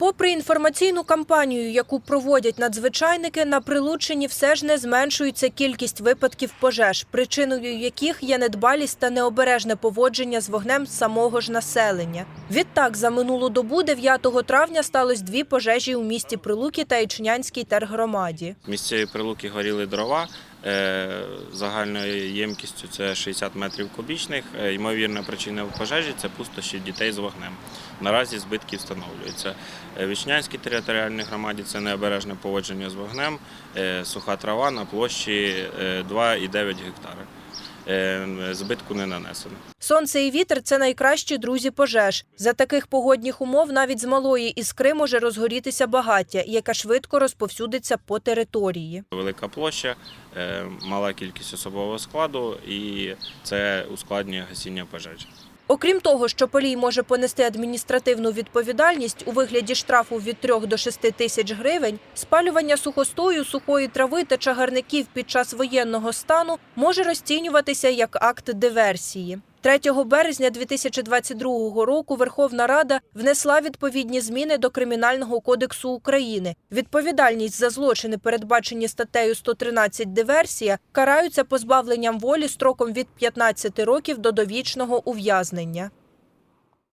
Попри інформаційну кампанію, яку проводять надзвичайники, на Прилуччині все ж не зменшується кількість випадків пожеж, причиною яких є недбалість та необережне поводження з вогнем самого ж населення. Відтак, за минулу добу, 9 травня, сталося дві пожежі у місті Прилуки та Ічнянській тергромаді. В місцевій прилуки горіли дрова загальною ємкістю це 60 метрів кубічних. Е, Ймовірна причина пожежі це пустощі дітей з вогнем. Наразі збитки встановлюються. Е, Вічнянській територіальній громаді це необережне поводження з вогнем, е, суха трава на площі е, 2,9 гектари. Е, Збитку не нанесено. Сонце і вітер це найкращі друзі пожеж. За таких погодних умов навіть з малої іскри може розгорітися багаття, яке швидко розповсюдиться по території. Велика площа, е, мала кількість особового складу і це ускладнює гасіння пожежі. Окрім того, що полій може понести адміністративну відповідальність у вигляді штрафу від 3 до 6 тисяч гривень, спалювання сухостою, сухої трави та чагарників під час воєнного стану може розцінюватися як акт диверсії. 3 березня 2022 року Верховна Рада внесла відповідні зміни до Кримінального кодексу України. Відповідальність за злочини, передбачені статтею 113 диверсія, караються позбавленням волі строком від 15 років до довічного ув'язнення.